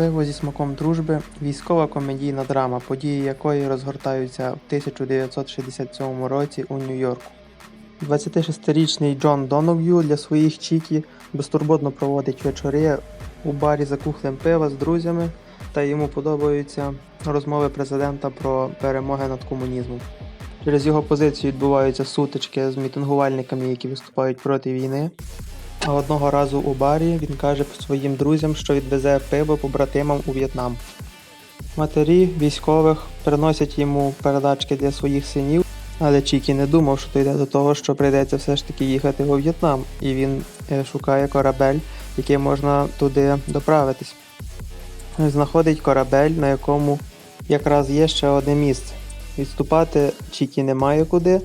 Пиво зі смаком дружби військова комедійна драма, події якої розгортаються в 1967 році у Нью-Йорку. 26-річний Джон Донов'ю для своїх чікі безтурботно проводить вечори у барі за кухлем пива з друзями, та йому подобаються розмови президента про перемоги над комунізмом. Через його позицію відбуваються сутички з мітингувальниками, які виступають проти війни. А одного разу у барі він каже своїм друзям, що відвезе пиво побратимам у В'єтнам. Матері військових приносять йому передачки для своїх синів, але Чікі не думав, що дійде до того, що прийдеться все ж таки їхати у В'єтнам, і він е, шукає корабель, який можна туди доправитись. Знаходить корабель, на якому якраз є ще одне місце. Відступати Чікі немає куди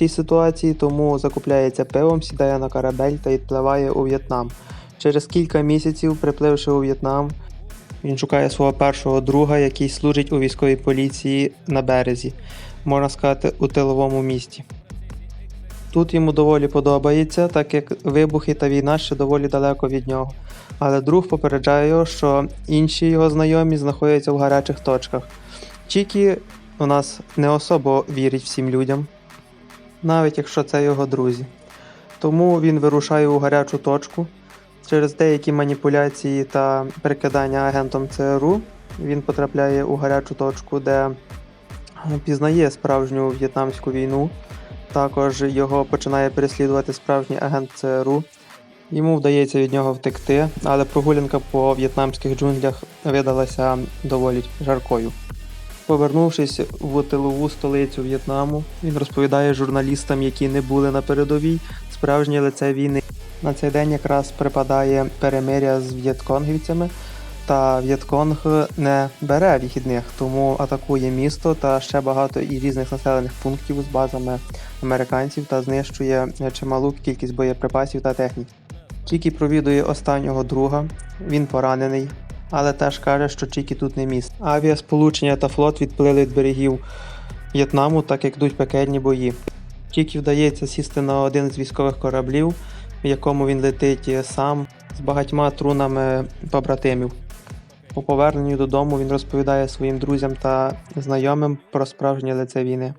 цій ситуації, тому закупляється пивом, сідає на корабель та відпливає у В'єтнам. Через кілька місяців, припливши у В'єтнам, він шукає свого першого друга, який служить у військовій поліції на березі, можна сказати, у тиловому місті. Тут йому доволі подобається, так як вибухи та війна ще доволі далеко від нього. Але друг попереджає його, що інші його знайомі знаходяться в гарячих точках. Чікі у нас не особо вірить всім людям, навіть якщо це його друзі. Тому він вирушає у гарячу точку. Через деякі маніпуляції та перекидання агентом ЦРУ він потрапляє у гарячу точку, де пізнає справжню в'єтнамську війну. Також його починає переслідувати справжній агент ЦРУ. Йому вдається від нього втекти, але прогулянка по в'єтнамських джунглях видалася доволі жаркою. Повернувшись в тилову столицю В'єтнаму, він розповідає журналістам, які не були на передовій, справжнє лице війни. На цей день якраз припадає перемиря з в'єтконгівцями, та В'єтконг не бере вихідних, тому атакує місто та ще багато і різних населених пунктів з базами американців та знищує чималу кількість боєприпасів та техніки. Чікі провідує останнього друга, він поранений, але теж каже, що Чікі тут не місце. Авіасполучення та флот відплили від берегів В'єтнаму, так як йдуть пекельні бої. Чікі вдається сісти на один з військових кораблів, в якому він летить сам з багатьма трунами побратимів. По поверненню додому він розповідає своїм друзям та знайомим про справжнє лице війни.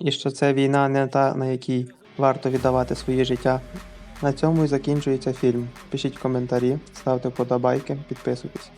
І що це війна не та, на якій варто віддавати своє життя. На цьому і закінчується фільм. Пишіть коментарі, ставте вподобайки, підписуйтесь.